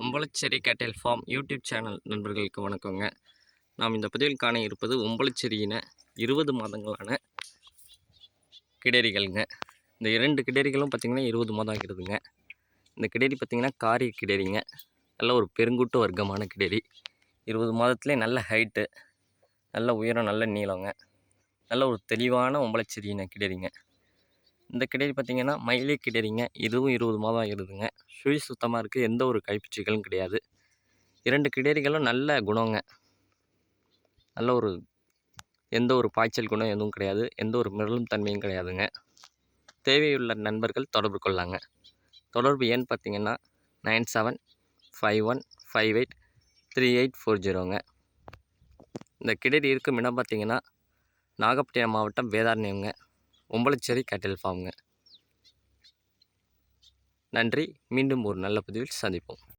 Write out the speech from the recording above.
ஒம்பளச்சேரி கேட்டல் form YouTube channel நண்பர்களுக்கு வணக்கங்க. நாம் இந்த பதிவில் காண இருப்பது ஒம்பளச்சேரியின இருபது மாதங்களான கிடேரிகள்ங்க. இந்த இரண்டு கிடேரிகளும் பார்த்திங்கன்னா இருபது மாதம் ஆகிடுதுங்க இந்த கிடேரி பார்த்திங்கன்னா காரி கிடேரிங்க. நல்ல ஒரு பெருங்குட்டு வர்க்கமான கிடேரி. இருபது மாதத்துலேயே நல்ல ஹைட்டு நல்ல உயரம் நல்ல நீளங்க. நல்ல ஒரு தெளிவான ஒம்பளச்சேரியின கிடேரிங்க. இந்த கிடேரி பார்த்திங்கன்னா மயிலே கிடேரிங்க. இதுவும் இருபது மாதம் ஆகிடுதுங்க. சுழி சுத்தமாக இருக்குது எந்த ஒரு கைப்பிச்சிகளும் கிடையாது. இரண்டு கிடேரிகளும் நல்ல குணங்க. நல்ல ஒரு எந்த ஒரு பாய்ச்சல் குணம் எதுவும் கிடையாது. எந்த ஒரு மிரளும் தன்மையும் கிடையாதுங்க. தேவையுள்ள நண்பர்கள் தொடர்பு கொள்ளாங்க. தொடர்பு ஏன்னு பார்த்தீங்கன்னா nine seven five one five eight three eight four ஜீரோங்க. இந்த கிடரி இருக்கும் இடம் பார்த்தீங்கன்னா நாகப்பட்டினம் மாவட்டம் வேதாரண்யங்க ஒம்பளச்சேரி கேட்டில் ஃபார்முங்க நன்றி. மீண்டும் ஒரு நல்ல பதிவில் சந்திப்போம்.